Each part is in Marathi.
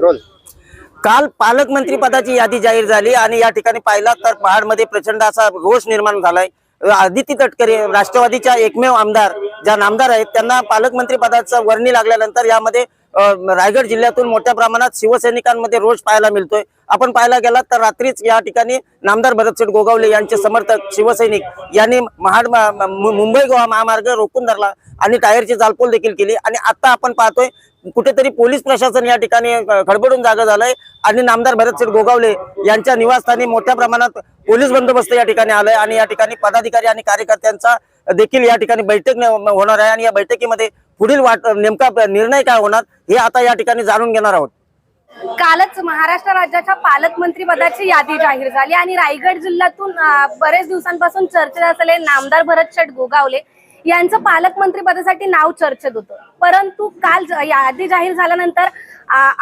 रोल. काल पालकमंत्री पदाची यादी जाहीर झाली आणि या ठिकाणी पाहिला तर पहाडमध्ये प्रचंड असा रोष निर्माण झालाय. आदिती तटकरे राष्ट्रवादीच्या एकमेव आमदार ज्या नामदार आहेत त्यांना पालकमंत्री पदाचा वर्णी लागल्यानंतर यामध्ये रायगड जिल्ह्यातून मोठ्या प्रमाणात शिवसैनिकांमध्ये रोष पाहायला मिळतोय. आपण पाहायला गेलात तर रात्रीच या ठिकाणी नामदार भरतशेठ गोगावले यांचे समर्थक शिवसैनिक यांनी महाड म- मुंबई गोवा महामार्ग रोखून धरला आणि टायरची जालपोल देखील केली. आणि आता आपण पाहतोय कुठेतरी पोलीस प्रशासन या ठिकाणी खडबडून जागा झालंय आणि नामदार भरतशेठ गोगावले यांच्या निवासस्थानी मोठ्या प्रमाणात पोलीस बंदोबस्त या ठिकाणी आलाय आणि या ठिकाणी पदाधिकारी आणि कार्यकर्त्यांचा देखील या ठिकाणी बैठक न- होणार आहे आणि या बैठकीमध्ये पुढील वाट नेमका निर्णय काय होणार हे आता या ठिकाणी जाणून घेणार आहोत. कालच महाराष्ट्र राज्याच्या पालकमंत्री पदाची यादी जाहीर झाली आणि रायगड जिल्ह्यातून बरेच दिवसांपासून चर्चेत असलेले नामदार भरत शेठ गोगावले यांचं पालकमंत्री पदासाठी नाव चर्चेत होतं. परंतु काल यादी जाहीर झाल्यानंतर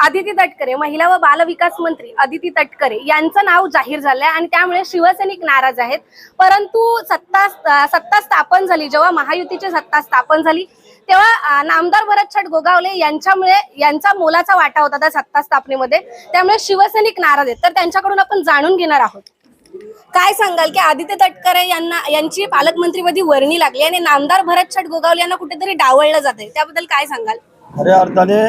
आदिती तटकरे महिला व बालविकास मंत्री आदिती तटकरे यांचं नाव जाहीर झालंय आणि त्यामुळे शिवसैनिक नाराज आहेत. परंतु सत्ता सत्ता स्थापन झाली. जेव्हा महायुतीची सत्ता स्थापन झाली तेव्हा नामदार भरत छट गोगावले यांच्यामुळे यांचा मोलाचा वाटा होता त्या सत्ता स्थापनेमध्ये. त्यामुळे शिवसैनिक नाराज आहेत. तर त्यांच्याकडून आपण जाणून घेणार आहोत. काय सांगाल की आदित्य तटकरे यांना यांची पालकमंत्रीपदी वर्णी लागली आणि नामदार भरत छट गोगावले यांना कुठेतरी डावळलं जाते त्याबद्दल काय सांगाल? खऱ्या अर्थाने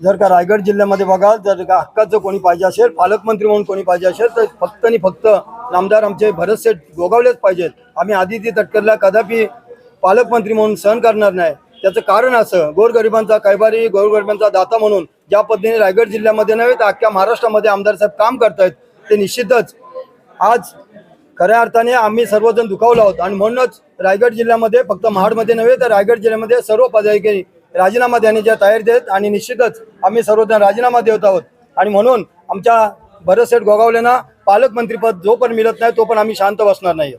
जर का रायगड जिल्ह्यामध्ये बघाल जर का हक्काचं कोणी पाहिजे असेल पालकमंत्री म्हणून कोणी पाहिजे असेल तर फक्त आणि फक्त नामदार आमचे भरतसेठ गोगावलेच पाहिजेत. आम्ही आदित्य तटकरला कदापि पालकमंत्री म्हणून सहन करणार नाही. त्याचं कारण असं गोरगरिबांचा कैबारी गोरगरिबांचा दाता म्हणून ज्या पद्धतीने रायगड जिल्ह्यामध्ये नव्हे तर अख्ख्या महाराष्ट्रामध्ये आमदार साहेब काम करतायत ते निश्चितच आज खऱ्या अर्थाने आम्ही सर्वजण दुखावलो आहोत. आणि म्हणूनच रायगड जिल्ह्यामध्ये फक्त महाडमध्ये नव्हे तर रायगड जिल्ह्यामध्ये सर्व पदाधिकारी राजीनामा देण्याच्या तयारीत आहेत आणि निश्चितच आम्ही सर्वजण राजीनामा देत आहोत. आणि म्हणून आमच्या भरतसेठ गोगावलेंना पालकमंत्रीपद जोपर्यंत मिळत नाही तोपर्यंत आम्ही शांत बसणार नाही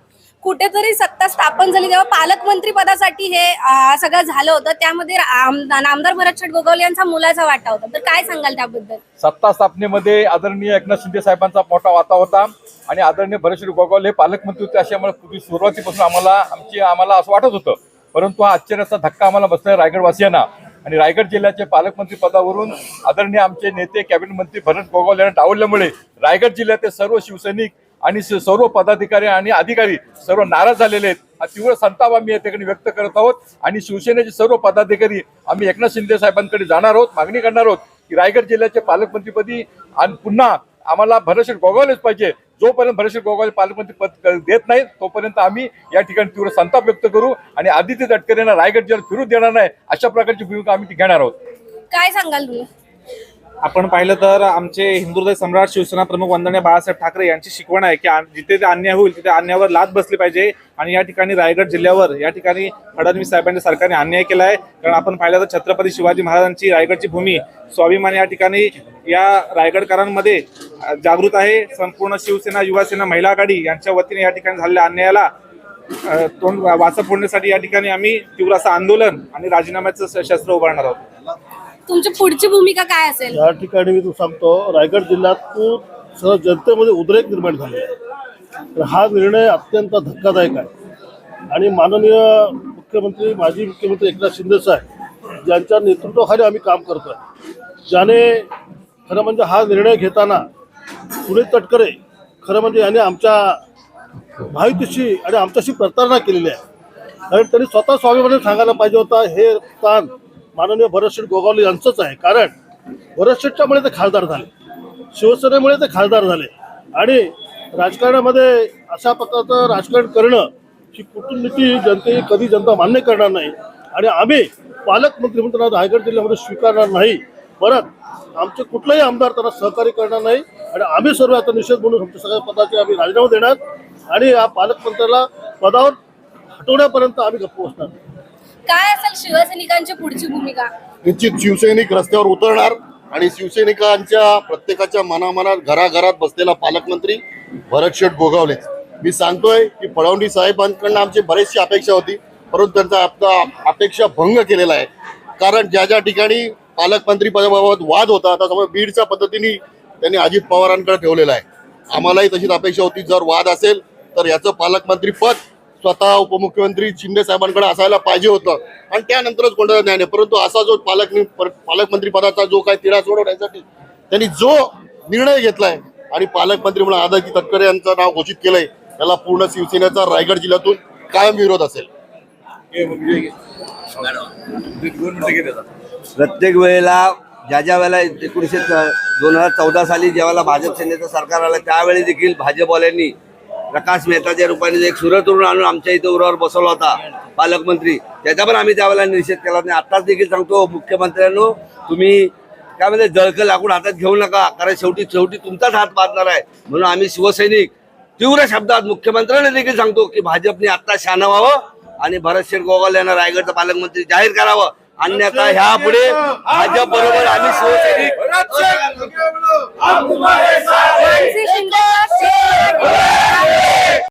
कुठेतरी सत्ता स्थापन झाली. तेव्हा पालकमंत्री पदासाठी हे अं, सगळं झालं होतं त्यामध्ये आम- नामदार भरत शेठ गोगावले यांचा मुलाचा वाटा होता. तर काय सांगाल त्याबद्दल? सत्ता स्थापनेमध्ये आदरणीय एकनाथ शिंदे साहेबांचा मोठा वाटा होता आणि आदरणीय भरतश्री गोगावले हे पालकमंत्री होते अशामुळे पूर्वी सुरुवातीपासून आम्हाला आमची आम्हाला असं वाटत होतं. परंतु हा आश्चर्याचा धक्का आम्हाला बसला रायगडवासियांना. आणि रायगड जिल्ह्याचे पालकमंत्री पदावरून आदरणीय आमचे नेते कॅबिनेट मंत्री भरत गोगावले यांना डावलल्यामुळे रायगड जिल्ह्यातील सर्व शिवसैनिक आणि स- सर्व पदाधिकारी आणि अधिकारी सर्व नाराज झालेले आहेत. हा तीव्र संताप आम्ही या ठिकाणी व्यक्त करत आहोत. आणि शिवसेनेचे सर्व पदाधिकारी आम्ही एकनाथ शिंदे साहेबांकडे जाणार आहोत. मागणी करणार आहोत की रायगड जिल्ह्याचे पालकमंत्रीपदी आणि पुन्हा आम्हाला भरतशेठ गोगावलेच पाहिजे. जोपर्यंत भरतशेठ गोगावले पालकमंत्री पद देत नाहीत तोपर्यंत आम्ही या ठिकाणी तीव्र संताप व्यक्त करू आणि आदित्य तटकरे यांना रायगड जिल्ह्यात फिरू देणार नाही अशा प्रकारची भूमिका आम्ही घेणार आहोत. काय सांगाल तुम्ही? आपण पाहिलं तर आमचे हिंदुदय सम्राट शिवसेना प्रमुख वंदनीय बाळासाहेब ठाकरे यांची शिकवण आहे की जिथे ते अन्याय होईल तिथे अन्यायावर लाद बसली पाहिजे आणि या ठिकाणी रायगड जिल्ह्यावर या ठिकाणी फडणवीस साहेबांच्या सरकारने अन्याय केला आहे कारण आपण पाहिलं तर छत्रपती शिवाजी महाराजांची रायगडची भूमी स्वाभिमान या ठिकाणी या रायगडकरांमध्ये जागृत आहे. संपूर्ण शिवसेना युवासेना महिला आघाडी यांच्या वतीने या ठिकाणी झालेल्या अन्यायाला तोंड वाचा फोडण्यासाठी या ठिकाणी आम्ही तीव्र असं आंदोलन आणि राजीनाम्याचं शस्त्र उभारणार आहोत. तुमची पुढची भूमिका काय असेल? या ठिकाणी मी तू सांगतो रायगड जिल्ह्यात सर्व जनतेमध्ये उद्रेक निर्माण झाले तर हा निर्णय अत्यंत धक्कादायक आहे. आणि माननीय मुख्यमंत्री माजी मुख्यमंत्री एकनाथ शिंदे साहेब ज्यांच्या नेतृत्वाखाली आम्ही काम करतोय ज्याने खरं म्हणजे हा निर्णय घेताना सुनील तटकरे खरं म्हणजे याने आमच्या माहितीशी आणि आमच्याशी प्रतारणा केलेली आहे. कारण त्यांनी स्वतः स्वाभिमानाने सांगायला पाहिजे होता हे स्थान माननीय भरतशेठ गोगावले यांचंच आहे. कारण भरतशेठच्यामुळे ते खासदार झाले. शिवसेनेमुळे ते खासदार झाले. आणि राजकारणामध्ये अशा प्रकारचं राजकारण करणं ही कुटुंबनीती जनते कधी जनता मान्य करणार नाही. आणि आम्ही पालकमंत्री म्हणून रायगड जिल्ह्यामध्ये स्वीकारणार नाही. परत आमचे कुठलाही आमदार त्यांना सहकार्य करणार नाही. आणि आम्ही सर्व आता निषेध म्हणून आमच्या सगळ्या पदाचे आम्ही राजीनामा देणार. आणि या पालकमंत्र्याला पदावर हटवण्यापर्यंत आम्ही गप्प बसणार. काय असेल शिवसैनिकांची पुढची भूमिका? निश्चित शिवसैनिक रस्त्यावर उतरणार आणि शिवसैनिकांच्या प्रत्येकाच्या मनामनात घराघरात बसलेला पालकमंत्री भरतशेठ गोगावले. मी सांगतोय की फडणवीस साहेबांकडनं आमची बरीचशी अपेक्षा होती परंतु त्यांचा आता अपेक्षा भंग केलेला आहे. कारण ज्या ज्या ठिकाणी पालकमंत्री पदाबाबत वाद होता आता बीडच्या पद्धतीने त्यांनी अजित पवारांकडे ठेवलेला आहे. आम्हालाही तशीच अपेक्षा होती. जर वाद असेल तर याचं पालकमंत्री पद स्वतः उपमुख्यमंत्री शिंदे साहेबांकडे असायला पाहिजे होतं. आणि त्यानंतरच कोणता न्याय परंतु असा जो पालक पालकमंत्री पदाचा जो काही तिढा सोडवण्यासाठी त्यांनी जो निर्णय घेतलाय आणि पालकमंत्री म्हणून आदाजी तटकरे यांचं नाव घोषित केलंय त्याला पूर्ण शिवसेनेचा रायगड जिल्ह्यातून कायम विरोध असेल. प्रत्येक वेळेला ज्या ज्या वेळेला एकोणीसशे दोन हजार चौदा साली ज्यावेळेला भाजप सेनेचं सरकार आलं त्यावेळी देखील भाजपवाल्यांनी प्रकाश मेहताच्या रूपाने एक सूर्यतरुण आणून आमच्या इथं उरावर बसवला होता पालकमंत्री. त्याचा पण आम्ही त्यावेळेला निषेध केला नाही आत्ताच देखील सांगतो मुख्यमंत्र्यांनो तुम्ही काय म्हणजे जळकं लाकूड हातात घेऊ नका कारण शेवटी शेवटी तुमचाच हात बांधणार आहे. म्हणून आम्ही शिवसैनिक तीव्र शब्दात मुख्यमंत्र्यांना देखील सांगतो की भाजपने आत्ता शान व्हावं आणि भरत शेठ गोगल यांना रायगडचं पालकमंत्री जाहीर करावं. अन्यथा ह्या पुढे भाजप बरोबर आम्ही शिवसैनिक